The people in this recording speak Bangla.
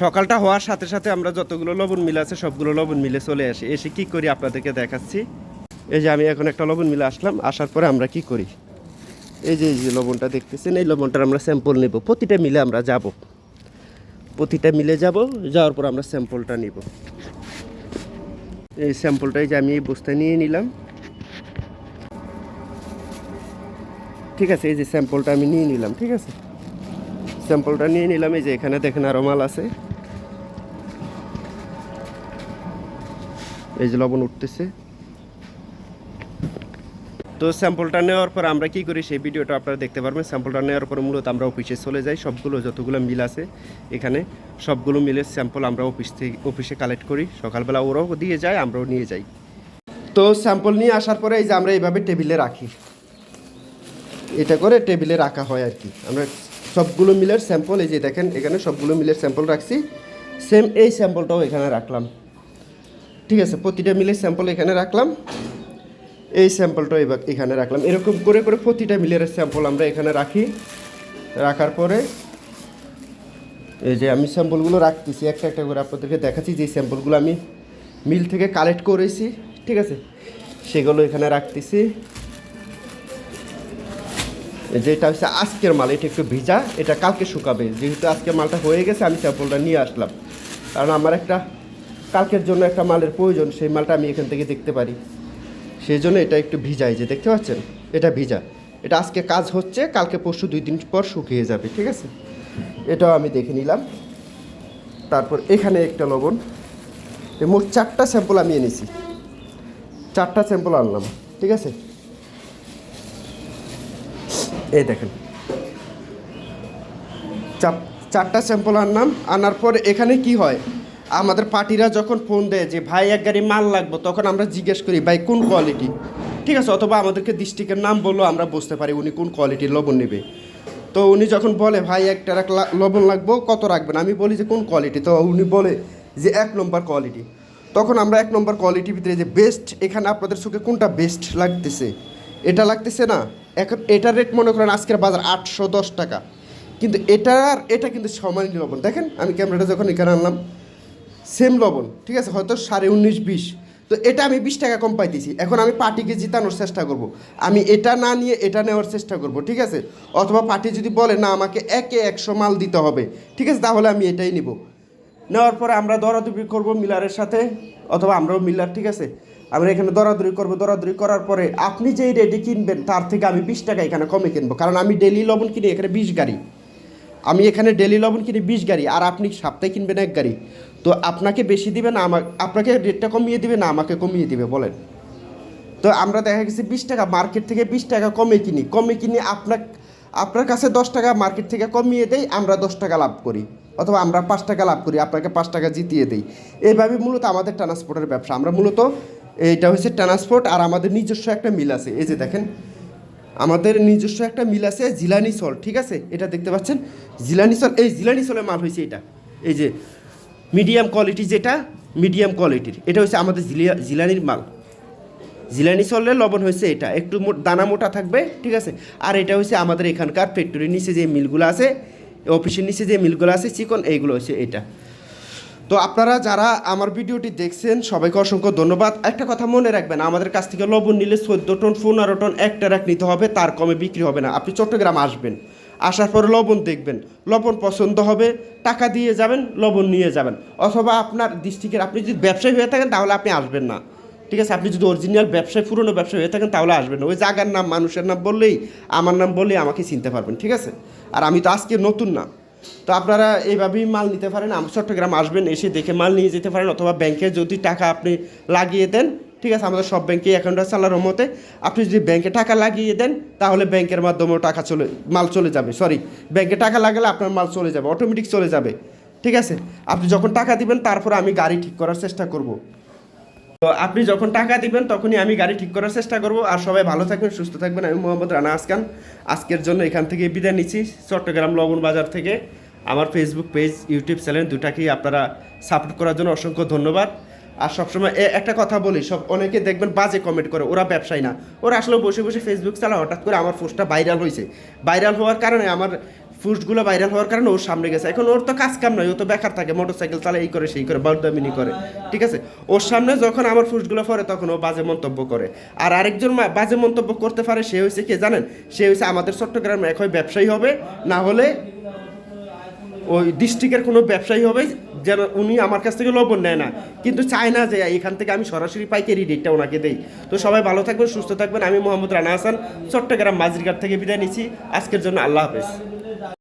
সকালটা হওয়ার সাথে সাথে আমরা যতগুলো লবণ মিল আছে, সবগুলো লবণ মিলে চলে আসি। এসে কি করি আপনাদেরকে দেখাচ্ছি। এই যে আমি এখন একটা লবণ মিলে আসলাম, আসার পরে আমরা কি করি? এই যে এই যে লবণটা দেখতেছেন, এই লবণটার আমরা স্যাম্পল নেব। প্রতিটা মিলে আমরা যাব। প্রতিটা মিলে যাব, যাওয়ার পর আমরা স্যাম্পলটা নিব। এই স্যাম্পলটাই যে আমি এই বস্তায় নিয়ে নিলাম। ঠিক আছে, এই যে স্যাম্পলটা আমি নিয়ে নিলাম, ঠিক আছে? স্যাম্পলটা নিয়ে নিলাম, এই যে এখানে দেখেন আরও মাল আছে। এই যে লবণ উঠতেছে। তো স্যাম্পলটা নেওয়ার পর আমরা কি করি, সেই ভিডিওটা আপনারা দেখতে পারবেন। স্যাম্পলটা নেওয়ার পর মূলত আমরা অফিসে চলে যাই, সবগুলো যতগুলো মিল আছে এখানে, সবগুলো মিলের স্যাম্পল আমরা অফিস থেকে, অফিসে কালেক্ট করি। সকালবেলা ওরাও দিয়ে যায়, আমরাও নিয়ে যাই। তো স্যাম্পল নিয়ে আসার পরে এই যে আমরা এইভাবে টেবিলে রাখি। এটা করে টেবিলে রাখা হয় আর কি। আমরা সবগুলো মিলের স্যাম্পল, এই যে দেখেন, এখানে সবগুলো মিলের স্যাম্পল রাখছি। সেম এই স্যাম্পলটাও এখানে রাখলাম। ঠিক আছে, প্রতিটা মিলের স্যাম্পল এখানে রাখলাম। এই স্যাম্পলটাও এবার এখানে রাখলাম। এরকম করে করে প্রতিটা মিলের স্যাম্পল আমরা এখানে রাখি। রাখার পরে এই যে আমি স্যাম্পলগুলো রাখতেছি, একটা একটা করে আপনাদেরকে দেখাচ্ছি, যে স্যাম্পলগুলো আমি মিল থেকে কালেক্ট করেছি। ঠিক আছে, সেগুলো এখানে রাখতেছি। যেটা হচ্ছে আজকের মাল, এটা একটু ভিজা, এটা কালকে শুকাবে। যেহেতু আজকের মালটা হয়ে গেছে, আমি স্যাম্পলটা নিয়ে আসলাম। কারণ আমার একটা কালকের জন্য একটা মালের প্রয়োজন, সেই মালটা আমি এখান থেকে দেখতে পারি। সেই জন্য এটা একটু ভিজাই যে দেখতে পাচ্ছেন, এটা ভিজা। এটা আজকে কাজ হচ্ছে, কালকে পরশু দুই দিন পর শুকিয়ে যাবে, ঠিক আছে? এটাও আমি দেখে নিলাম। তারপর এখানে একটা লবণ। মোট চারটা স্যাম্পল আমি এনেছি। চারটা স্যাম্পল আনলাম, ঠিক আছে? এই দেখেন। চাপ- চারটা স্যাম্পল আনলাম আনার পর এখানে কি হয়? আমাদের পার্টিরা যখন ফোন দেয় যে, ভাই, এক গাড়ি মাল লাগবো, তখন আমরা জিজ্ঞেস করি, ভাই, কোন কোয়ালিটি ঠিক আছে, অথবা আমাদেরকে ডিস্ট্রিক্টের নাম বলল আমরা বুঝতে পারি উনি কোন কোয়ালিটির লবণ নেবে। তো উনি যখন বলে, ভাই, এক ট্রাক লা- লবণ লাগবো, কত রাখবেন? আমি বলি যে, কোন কোয়ালিটি তো উনি বলে যে, এক নম্বর কোয়ালিটি তখন আমরা এক নম্বর কোয়ালিটির ভিতরে যে বেস্ট এখানে আপনাদের চোখে কোনটা বেস্ট লাগতেছে? এটা লাগতেছে না। এখন এটার রেট মনে করেন আজকের বাজার আটশো দশ টাকা। কিন্তু এটার এটা কিন্তু সমানই লবণ। দেখেন আমি ক্যামেরাটা যখন এখানে আনলাম সেম লবণ, ঠিক আছে? হয়তো সাড়ে উনিশ, বিশ। তো এটা আমি বিশ টাকা কম পাইতেছি। এখন আমি পার্টিকে জিতানোর চেষ্টা করব। আমি এটা না নিয়ে এটা নেওয়ার চেষ্টা করব, ঠিক আছে? অথবা পার্টি যদি বলে, না, আমাকে একে একশো মাল দিতে হবে। ঠিক আছে? তাহলে আমি এটাই নিব। নেওয়ার পরে আমরা দরাদরি করব মিলারের সাথে, অথবা আমরাও মিলার, ঠিক আছে? আমরা এখানে দরাদরি করব, দরাদরি করার পরে আপনি যেই রেটে কিনবেন, তার থেকে আমি বিশ টাকা এখানে কমে কিনবো। কারণ আমি ডেলি লবণ কিনি এখানে বিশ গাড়ি। আমি এখানে ডেলি লবণ কিনি বিশ গাড়ি, আর আপনি সপ্তাহে কিনবেন এক গাড়ি। তো আপনাকে বেশি দিবে না আমার আপনাকে রেটটা কমিয়ে দিবে না, আমাকে কমিয়ে দিবে, বলেন। তো আমরা দেখা গেছে বিশ টাকা, মার্কেট থেকে বিশ টাকা কমে কিনি। কমে কিনি আপনার আপনার কাছে দশ টাকা, মার্কেট থেকে কমিয়ে দেই, আমরা দশ টাকা লাভ করি। অথবা আমরা পাঁচ টাকা লাভ করি, আপনাকে পাঁচ টাকা জিতিয়ে দেই। এইভাবে মূলত আমাদের ট্রান্সপোর্টের ব্যবসা। আমরা মূলত এইটা হচ্ছে ট্রান্সপোর্ট আর আমাদের নিজস্ব একটা মিল আছে। এই যে দেখেন, আমাদের নিজস্ব একটা মিল আছে জিলানি সল, ঠিক আছে? এটা দেখতে পাচ্ছেন? জিলানি সল, এই জিলানি সলের মাল হয়েছে এটা। এই যে মিডিয়াম কোয়ালিটি যেটা, মিডিয়াম কোয়ালিটির। এটা হচ্ছে আমাদের জিলিয়া, জিলানির মাল। জিলানি সলের লবণ হয়েছে এটা। একটু দানা মোটা থাকবে, ঠিক আছে? আর এটা হচ্ছে আমাদের এখানকার ফ্যাক্টরির নিচে যে মিলগুলো আছে অফিসের নিচে যে মিলগুলো আছে, চিকন, এইগুলো হচ্ছে এটা। তো আপনারা যারা আমার ভিডিওটি দেখছেন, সবাইকে অসংখ্য ধন্যবাদ। একটা কথা মনে রাখবেন, আমাদের কাছ থেকে লবণ নিলে চোদ্দ টন, পনেরো টন, একটা রাখ নিতে হবে, তার কমে বিক্রি হবে না। আপনি চট্টগ্রাম আসবেন, আসার পরে লবণ দেখবেন, লবণ পছন্দ হবে, টাকা দিয়ে যাবেন, লবণ নিয়ে যাবেন। অথবা আপনার ডিস্ট্রিক্টের আপনি যদি ব্যবসায়ী হয়ে থাকেন, তাহলে আপনি আসবেন না। ঠিক আছে, আপনি যদি অরিজিনাল ব্যবসায়, পুরনো ব্যবসায়ী হয়ে থাকেন, তাহলে আসবেন ওই জায়গার নাম, মানুষের নাম বললেই, আমার নাম বললেই আমাকে চিনতে পারবেন, ঠিক আছে? আর আমি তো আজকে নতুন না। তো আপনারা এইভাবেই মাল নিতে পারেন। চট্টগ্রাম আসবেন, এসে দেখে মাল নিয়ে যেতে পারেন অথবা ব্যাংকে যদি টাকা আপনি লাগিয়ে দেন, ঠিক আছে? আমাদের সব ব্যাংকে অ্যাকাউন্ট আছে আল্লাহর রহমতে। আপনি যদি ব্যাংকে টাকা লাগিয়ে দেন, তাহলে ব্যাংকের মাধ্যমেও টাকা চলে, মাল চলে যাবে সরি ব্যাংকে টাকা লাগালে আপনার মাল চলে যাবে অটোমেটিক চলে যাবে, ঠিক আছে? আপনি যখন টাকা দিবেন, তারপর আমি গাড়ি ঠিক করার চেষ্টা করব। তো আপনি যখন টাকা দিবেন, তখনই আমি গাড়ি ঠিক করার চেষ্টা করব। আর সবাই ভালো থাকবেন, সুস্থ থাকবেন। আমি মোহাম্মদ রানা আসকান আজকের জন্য এখান থেকে বিদায় নিচ্ছি। চট্টগ্রাম লবণ বাজার থেকে। আমার ফেসবুক পেজ ইউটিউব চ্যানেল দুটাকেই আপনারা সাপোর্ট করার জন্য অসংখ্য ধন্যবাদ। আর সবসময় একটা কথা বলি, সব অনেকে দেখবেন বাজে কমেন্ট করে, ওরা ব্যবসায়ী না। ওরা আসলে বসে বসে ফেসবুক চালা হঠাৎ করে আমার পোস্টটা ভাইরাল হয়েছে ভাইরাল হওয়ার কারণে আমার ফুটগুলো ভাইরাল হওয়ার কারণে ওর সামনে গেছে। এখন ওর তো কাজ কাম নয় ও তো বেকার থাকে মোটর সাইকেল চালায়, এই করে, সেই করে বাউদামিনি করে, ঠিক আছে? ওর সামনে যখন আমার ফুটগুলো পড়ে, তখন ও বাজে মন্তব্য করে। আর আরেকজন বাজে মন্তব্য করতে পারে, সে হয়েছে কে জানেন? সে হয়েছে আমাদের চট্টগ্রামে হয় ব্যবসায়ী হবে, না হলে ওই ডিস্ট্রিক্টের কোনো ব্যবসায়ী হবে যেন উনি আমার কাছ থেকে লবণ নেয় না। কিন্তু চায় না যে এখান থেকে আমি সরাসরি পাইকারি রেটটা ওনাকে দেই। তো সবাই ভালো থাকবেন, সুস্থ থাকবেন। আমি মোহাম্মদ রানা হাসান, চট্টগ্রাম মাজরিঘাট থেকে বিদায় নিচ্ছি। আজকের জন্য আল্লাহ হাফেজ।